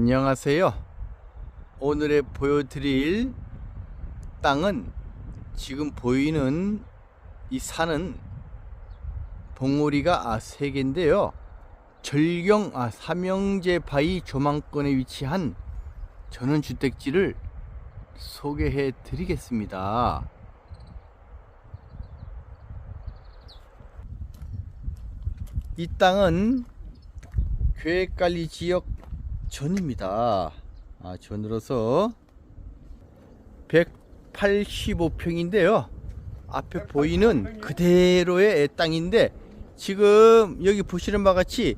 안녕하세요. 오늘의 보여드릴 땅은 지금 보이는 이 산은 봉우리가 아, 세 개인데요. 절경 아, 삼형제 바위 조망권에 위치한 전원주택지를 소개해 드리겠습니다. 이 땅은 계획관리 지역 전입니다. 아, 전으로서 185평인데요. 앞에 보이는 그대로의 땅인데 지금 여기 보시는 바와 같이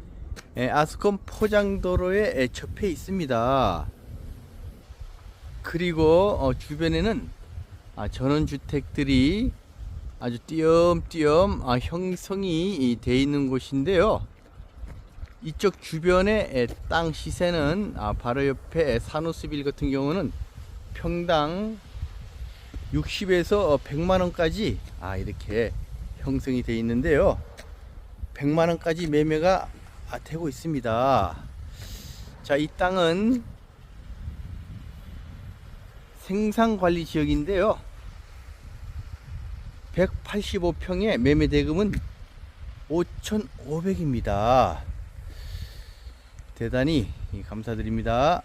에, 아스콘 포장도로에 에, 접해 있습니다. 그리고 어, 주변에는 아, 전원주택들이 아주 띄엄띄엄 아, 형성이 돼 있는 곳인데요. 이쪽 주변의 에, 땅 시세는 아, 바로 옆에 산호수빌 같은 경우는 평당 60에서 100만 원까지 아, 이렇게 형성이 돼 있는데요. 100만 원까지 매매가 아, 되고 있습니다. 자, 이 땅은 생산관리 지역인데요. 185평의 매매 대금은 5,500입니다. 대단히 감사드립니다.